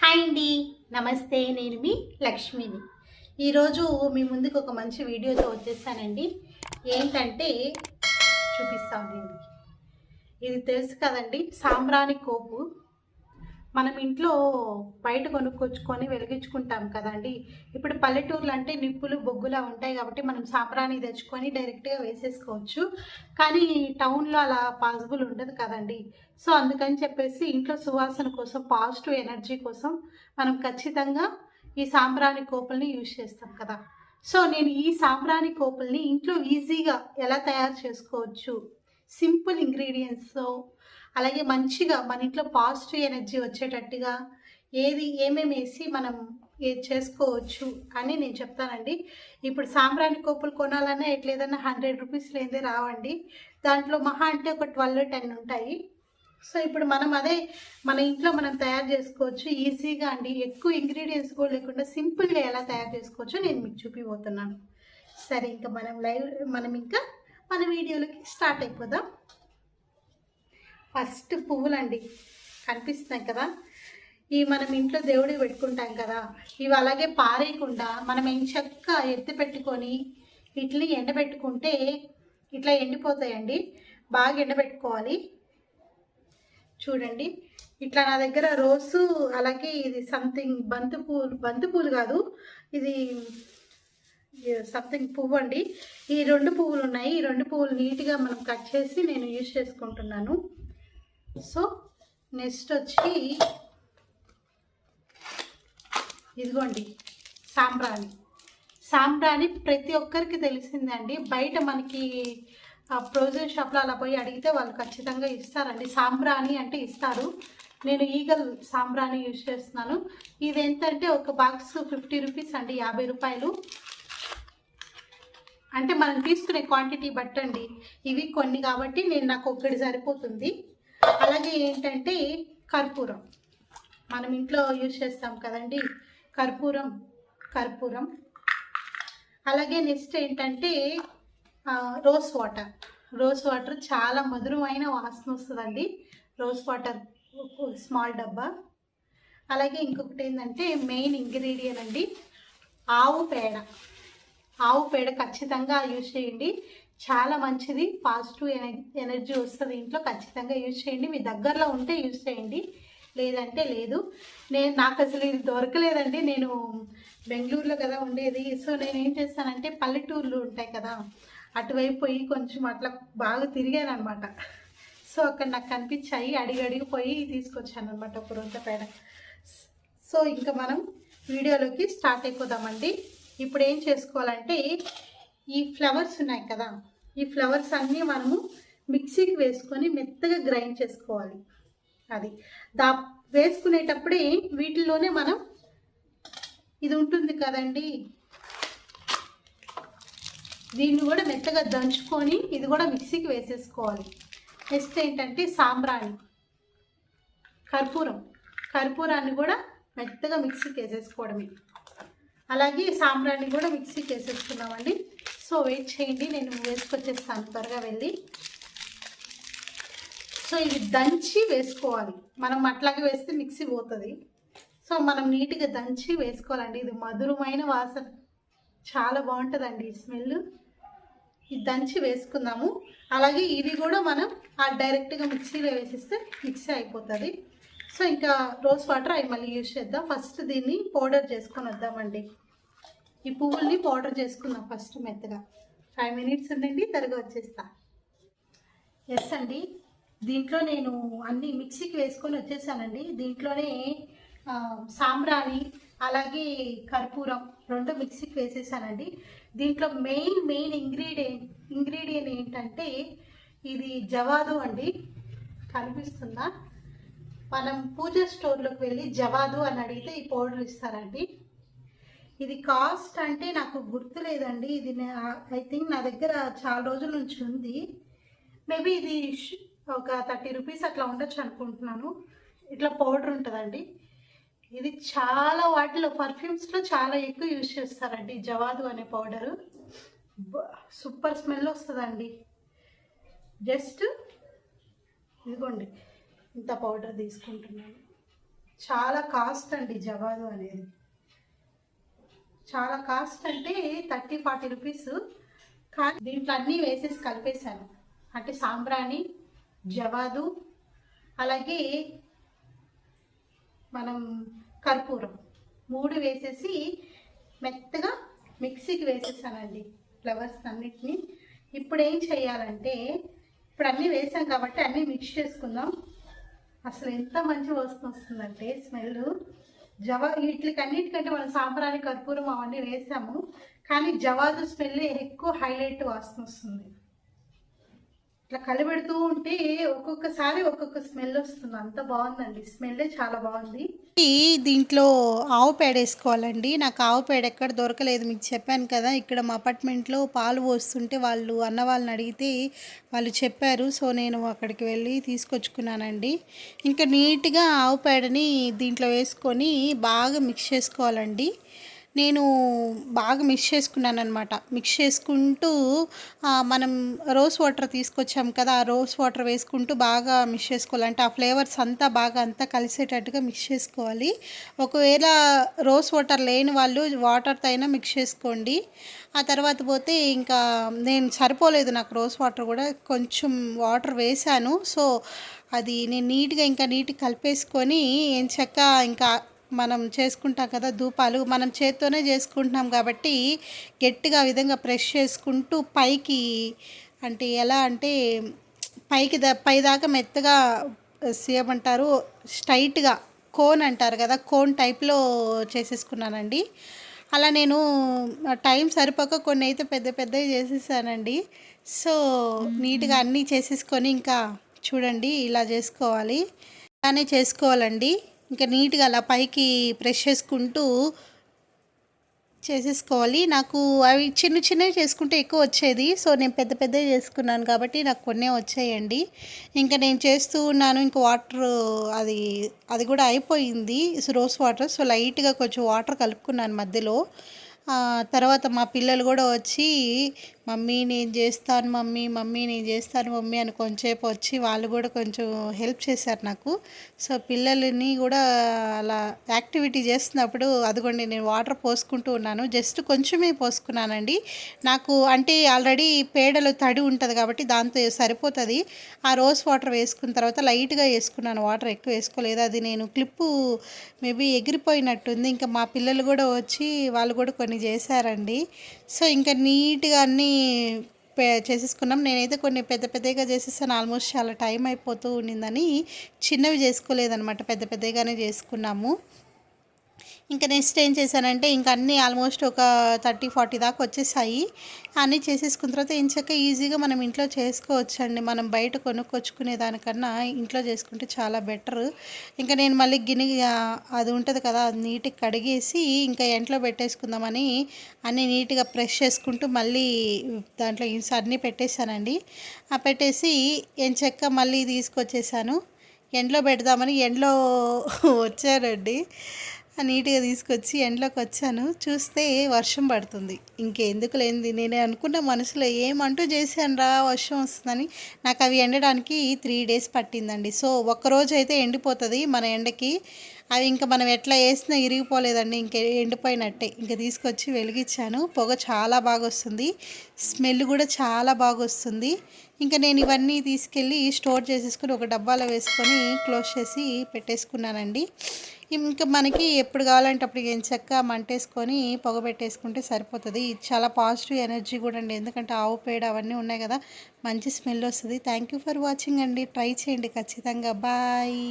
Hi అండి. నమస్తే. నేను మీ లక్ష్మిని. ఈరోజు మీ ముందుకు ఒక మంచి వీడియోతో వచ్చేసానండి. ఏంటంటే చూపిస్తానండి ఇది తెలుసు కదండి సాంబ్రాణి కోపు. మనం ఇంట్లో బయట కొనుక్కొచ్చుకొని వెలిగించుకుంటాం కదండి. ఇప్పుడు పల్లెటూర్లు అంటే నిప్పులు బొగ్గులా ఉంటాయి కాబట్టి మనం సాంబ్రాణి తెచ్చుకొని డైరెక్ట్గా వేసేసుకోవచ్చు. కానీ టౌన్లో అలా పాసిబుల్ ఉండదు కదండి. సో అందుకని చెప్పేసి ఇంట్లో సువాసన కోసం పాజిటివ్ ఎనర్జీ కోసం మనం ఖచ్చితంగా ఈ సాంబ్రాణి కోపుల్ని యూజ్ చేస్తాం కదా. సో నేను ఈ సాంబ్రాణి కోపుల్ని ఇంట్లో ఈజీగా ఎలా తయారు చేసుకోవచ్చు? సింపుల్ ఇంగ్రీడియంట్స్తో అలాగే మంచిగా మన ఇంట్లో పాజిటివ్ ఎనర్జీ వచ్చేటట్టుగా ఏది ఏమేమి వేసి మనం ఏది చేసుకోవచ్చు అని నేను చెప్తానండి. ఇప్పుడు సాంబ్రాణి కోపులు కొనాలన్నా ఎట్లేదన్నా హండ్రెడ్ రూపీస్ లేదే రావండి. దాంట్లో మహా అంటే ఒక ట్వెల్వ్ టెన్ ఉంటాయి. సో ఇప్పుడు మనం అదే మన ఇంట్లో మనం తయారు చేసుకోవచ్చు. ఈజీగా అండి. ఎక్కువ ఇంగ్రీడియంట్స్ కూడా లేకుండా సింపుల్గా ఎలా తయారు చేసుకోవచ్చో నేను మీకు చూపిపోతున్నాను. సరే ఇంకా మనం లైవ్ మనం ఇంకా మన వీడియోలకి స్టార్ట్ అయిపోదాం. ఫస్ట్ పువ్వులండి. కనిపిస్తున్నాయి కదా? ఈ మనం ఇంట్లో దేవుడికి పెట్టుకుంటాం కదా? ఇవి అలాగే పారేయకుండా మనం ఎంచక్క ఎత్తి పెట్టుకొని ఇట్లని ఎండబెట్టుకుంటే ఇట్లా ఎండిపోతాయండి. బాగా ఎండబెట్టుకోవాలి. చూడండి. ఇట్లా నా దగ్గర రోజు అలాగే ఇది సంథింగ్ బంతి పూలు బంతి పూలు కాదు ఇది సంథింగ్ పువ్వు అండి. ఈ రెండు పువ్వులు ఉన్నాయి. ఈ రెండు పువ్వులు నీట్గా మనం కట్ చేసి నేను యూజ్ చేసుకుంటున్నాను. సో నెక్స్ట్ వచ్చి ఇదిగోండి సాంబ్రాణి. సాంబ్రాణి ప్రతి ఒక్కరికి తెలిసిందండి. బయట మనకి ప్రొవిజన్ షాప్లో అలా పోయి అడిగితే వాళ్ళు ఖచ్చితంగా ఇస్తారండి. సాంబ్రాణి అంటే ఇస్తారు. నేను ఈగల్ సాంబ్రాణి యూజ్ చేస్తున్నాను. ఇది ఏంటంటే ఒక బాక్స్ ఫిఫ్టీ రూపీస్ అండి యాభై రూపాయలు. అంటే మనం తీసుకునే క్వాంటిటీ బట్టండి. ఇవి కొన్ని కాబట్టి నేను నాకు ఒక్కటి సరిపోతుంది. అలాగే ఏంటంటే కర్పూరం. మనం ఇంట్లో యూజ్ చేస్తాం కదండి కర్పూరం కర్పూరం. అలాగే నెక్స్ట్ ఏంటంటే రోజ్ వాటర్. రోజ్ వాటర్ చాలా మధురమైన వాసన వస్తుందండి. రోజ్ వాటర్ స్మాల్ డబ్బా. అలాగే ఇంకొకటి ఏంటంటే మెయిన్ ఇంగ్రీడియంట్ అండి ఆవు పేడ. ఆవు పేడ ఖచ్చితంగా యూజ్ చేయండి. చాలా మంచిది. పాజిటివ్ ఎనర్జీ వస్తుంది ఇంట్లో. ఖచ్చితంగా యూజ్ చేయండి. మీ దగ్గరలో ఉంటే యూజ్ చేయండి. లేదంటే లేదు. నేను నాకు అసలు ఇది దొరకలేదండి. నేను బెంగళూరులో కదా ఉండేది. సో నేను ఏం చేస్తానంటే పల్లెటూర్లు ఉంటాయి కదా అటువైపు పోయి కొంచెం అట్లా బాగా తిరిగాను అనమాట సో అక్కడ నాకు కనిపించాయి. అడిగి అడిగి పోయి తీసుకొచ్చాను అనమాట ఒక రోజు పేడ సో ఇంకా మనం వీడియోలోకి స్టార్ట్ అయిపోదామండి. ఇప్పుడు ఏం చేసుకోవాలంటే ఈ ఫ్లవర్స్ ఉన్నాయి కదా ఈ ఫ్లవర్స్ అన్నీ మనము మిక్సీకి వేసుకొని మెత్తగా గ్రైండ్ చేసుకోవాలి. అది దా వేసుకునేటప్పుడే వీటిల్లోనే మనం ఇది ఉంటుంది కదండి. దీన్ని కూడా మెత్తగా దంచుకొని ఇది కూడా మిక్సీకి వేసేసుకోవాలి. నెక్స్ట్ ఏంటంటే సాంబ్రాణి. కర్పూరం. కర్పూరాన్ని కూడా మెత్తగా మిక్సీకి వేసేసుకోవడమే. అలాగే సాంబ్రాన్ని కూడా మిక్సీ చేసేసుకున్నామండి. సో వెయిట్ చేయండి నేను వేసుకొచ్చేస్తాను త్వరగా వెళ్ళి. సో ఇది దంచి వేసుకోవాలి. మనం అట్లాగే వేస్తే మిక్సీ పోతుంది. సో మనం నీట్గా దంచి వేసుకోవాలండి. ఇది మధురమైన వాసన. చాలా బాగుంటుందండి ఈ స్మెల్. ఇది దంచి వేసుకుందాము. అలాగే ఇది కూడా మనం ఆ డైరెక్ట్గా మిక్సీలో వేసిస్తే మిక్సీ అయిపోతుంది. సో ఇంకా రోజ్ వాటర్ అవి మళ్ళీ యూజ్ చేద్దాం. ఫస్ట్ దీన్ని పౌడర్ చేసుకొని వద్దామండి. ఈ పువ్వుల్ని పౌడర్ చేసుకుందాం ఫస్ట్ మెత్తగా. ఫైవ్ మినిట్స్ ఉండండి త్వరగా వచ్చేస్తా. ఎస్ అండి. దీంట్లో నేను అన్ని మిక్సీకి వేసుకొని వచ్చేసానండి. దీంట్లోనే సాంబ్రాణి అలాగే కర్పూరం రెండు మిక్సీకి వేసేసానండి. దీంట్లో మెయిన్ మెయిన్ ఇంగ్రీడియంట్ ఇంగ్రీడియంట్ ఏంటంటే ఇది జవాదు అండి. కనిపిస్తుందా? మనం పూజ స్టోర్లోకి వెళ్ళి జవాదు అని అడిగితే ఈ పౌడర్ ఇస్తారండి. ఇది కాస్ట్ అంటే నాకు గుర్తులేదండి. ఇది ఐ థింక్ నా దగ్గర చాలా రోజుల నుంచి ఉంది. మేబీ ఇది ఒక థర్టీ రూపీస్ అట్లా ఉండొచ్చు అనుకుంటున్నాను. ఇట్లా పౌడర్ ఉంటుందండి. ఇది చాలా వాటిలో పర్ఫ్యూమ్స్లో చాలా ఎక్కువ యూజ్ చేస్తారండి జవాదు అనే పౌడరు. సూపర్ స్మెల్ వస్తుందండి. జస్ట్ ఇదిగోండి. ఇంత పౌడర్ తీసుకుంటున్నాను. చాలా కాస్ట్ అండి జవాదు అనేది. చాలా కాస్ట్ అంటే థర్టీ ఫార్టీ రూపీస్. కానీ దీంట్లో అన్నీ వేసేసి కలిపేశాను. అంటే సాంబ్రాణి జవాదు అలాగే మనం కర్పూరం మూడు వేసేసి మెత్తగా మిక్సీకి వేసేసానండి ఫ్లవర్స్ అన్నిటిని. ఇప్పుడు ఏం చేయాలంటే ఇప్పుడు అన్నీ వేసాం కాబట్టి అన్నీ మిక్స్ చేసుకుందాం. అసలు ఎంత మంచి వాసన వస్తుందంటే స్మెల్. జవా వీటికి అన్నిటికంటే మనం సాంబ్రాణి కర్పూరం అవన్నీ వేసాము. కానీ జవాదు స్మెల్ ఎక్కువ హైలైట్ వాసన వస్తుంది. ఇట్లా కలబెడుతూ ఉంటే ఒక్కొక్కసారి ఒక్కొక్క స్మెల్ వస్తుంది. అంత బాగుందండి. స్మెల్ చాలా బాగుంది. దీంట్లో ఆవు పేడ వేసుకోవాలండి. నాకు ఆవు పేడ ఎక్కడ దొరకలేదు. మీకు చెప్పాను కదా ఇక్కడ మా అపార్ట్మెంట్లో పాలు పోస్తుంటే వాళ్ళు అన్న వాళ్ళని అడిగితే వాళ్ళు చెప్పారు. సో నేను అక్కడికి వెళ్ళి తీసుకొచ్చుకున్నానండి. ఇంకా నీట్గా ఆవు పేడని దీంట్లో వేసుకొని బాగా మిక్స్ చేసుకోవాలండి. నేను బాగా మిక్స్ చేసుకున్నాను అనమాట మిక్స్ చేసుకుంటూ మనం రోజ్ వాటర్ తీసుకొచ్చాం కదా ఆ రోజ్ వాటర్ వేసుకుంటూ బాగా మిక్స్ చేసుకోవాలంటే ఆ ఫ్లేవర్స్ అంతా బాగా అంతా కలిసేటట్టుగా మిక్స్ చేసుకోవాలి. ఒకవేళ రోజ్ వాటర్ లేని వాళ్ళు వాటర్తో అయినా మిక్స్ చేసుకోండి. ఆ తర్వాత పోతే ఇంకా నేను సరిపోలేదు నాకు రోజ్ వాటర్ కూడా కొంచెం వాటర్ వేశాను. సో అది నేను నీట్గా ఇంకా నీట్గా కలిపేసుకొని ఏం చెక్క ఇంకా మనం చేసుకుంటాం కదా ధూపాలు మనం చేత్తోనే చేసుకుంటున్నాం కాబట్టి గట్టిగా విధంగా ప్రెస్ చేసుకుంటూ పైకి అంటే ఎలా అంటే పైకి దా పైదాకా మెత్తగా ఏమంటారు స్ట్రైట్గా కోన్ అంటారు కదా కోన్ టైప్లో చేసేసుకున్నానండి. అలా నేను టైం సరిపోక కొన్ని అయితే పెద్ద పెద్దవి చేసేసానండి. సో నీట్గా అన్నీ చేసేసుకొని ఇంకా చూడండి ఇలా చేసుకోవాలి. అలానే చేసుకోవాలండి. ఇంకా నీట్గా అలా పైకి ప్రెష్ చేసుకుంటూ చేసేసుకోవాలి. నాకు అవి చిన్న చిన్నవి చేసుకుంటే ఎక్కువ వచ్చేది. సో నేను పెద్ద పెద్దవి చేసుకున్నాను కాబట్టి నాకు కొన్నే వచ్చాయండి. ఇంకా నేను చేస్తూ ఉన్నాను. ఇంకా వాటర్ అది అది కూడా అయిపోయింది. Rose water. సో లైట్గా కొంచెం వాటర్ కలుపుకున్నాను మధ్యలో. తర్వాత మా పిల్లలు కూడా వచ్చి మమ్మీ నేను చేస్తాను మమ్మీ మమ్మీ నేను చేస్తాను మమ్మీ అని కొంచెంసేపు వచ్చి వాళ్ళు కూడా కొంచెం హెల్ప్ చేశారు నాకు. సో పిల్లలని కూడా అలా యాక్టివిటీ చేస్తున్నప్పుడు అదిగోండి నేను వాటర్ పోసుకుంటూ ఉన్నాను. జస్ట్ కొంచెమే పోసుకున్నానండి. నాకు అంటే ఆల్రెడీ పేడలో తడి ఉంటుంది కాబట్టి దాంతో సరిపోతుంది. ఆ రోజ్ వాటర్ వేసుకున్న తర్వాత లైట్గా వేసుకున్నాను. వాటర్ ఎక్కువ వేసుకోలేదు. అది నేను క్లిప్పు మేబీ ఎగిరిపోయినట్టుంది. ఇంకా మా పిల్లలు కూడా వచ్చి వాళ్ళు కూడా కొన్ని చేశారండి. సో ఇంకా నీట్గా అన్నీ చేసేసుకున్నాం. నేనైతే కొన్ని పెద్ద పెద్దగా చేసేసాను ఆల్మోస్ట్ చాలా టైం అయిపోతూ ఉండిందని చిన్నవి చేసుకోలేదనమాట పెద్ద పెద్దగానే చేసుకున్నాము. ఇంకా నెక్స్ట్ ఏం చేశానంటే ఇంకా అన్నీ ఆల్మోస్ట్ ఒక థర్టీ ఫార్టీ దాకా వచ్చేసాయి. అన్నీ చేసేసుకున్న తర్వాత ఏం చక్క ఈజీగా మనం ఇంట్లో చేసుకోవచ్చండి. మనం బయట కొనుక్కొచ్చుకునే దానికన్నా ఇంట్లో చేసుకుంటే చాలా బెటర్. ఇంకా నేను మళ్ళీ గిన్నె అది ఉంటుంది కదా అది నీట్గా కడిగేసి ఇంకా ఎంట్లో పెట్టేసుకుందామని అన్నీ నీట్గా ప్రెష్ చేసుకుంటూ మళ్ళీ దాంట్లో అన్నీ పెట్టేశానండి. ఆ పెట్టేసి ఏం చెక్క మళ్ళీ తీసుకొచ్చేసాను. ఎండలో పెడదామని ఎండలో వచ్చానండి. నీట్గా తీసుకొచ్చి ఎండలోకి వచ్చాను. చూస్తే వర్షం పడుతుంది. ఇంకెందుకు లేనిది. నేను అనుకున్న మనసులో ఏమంటూ చేశాను రా వర్షం వస్తుందని. నాకు అవి ఎండడానికి త్రీ డేస్ పట్టిందండి. సో ఒక్కరోజు అయితే ఎండిపోతుంది మన ఎండకి. అవి ఇంకా మనం ఎట్లా వేసినా ఇరిగిపోలేదండి. ఇంక ఎండిపోయినట్టే. ఇంకా తీసుకొచ్చి వెలిగించాను. పొగ చాలా బాగా వస్తుంది. స్మెల్ కూడా చాలా బాగా వస్తుంది. ఇంకా నేను ఇవన్నీ తీసుకెళ్ళి స్టోర్ చేసేసుకుని ఒక డబ్బాలో వేసుకొని క్లోజ్ చేసి పెట్టేసుకున్నానండి. ఇంకా మనకి ఎప్పుడు కావాలంటే అప్పుడు ఏం చక్క మంటేసుకొని పొగ పెట్టేసుకుంటే సరిపోతుంది. ఇది చాలా పాజిటివ్ ఎనర్జీ కూడా అండి. ఎందుకంటే ఆవు పేడ అవన్నీ ఉన్నాయి కదా మంచి స్మెల్ వస్తుంది. థ్యాంక్ యూ ఫర్ వాచింగ్ అండి. ట్రై చేయండి ఖచ్చితంగా. బాయ్.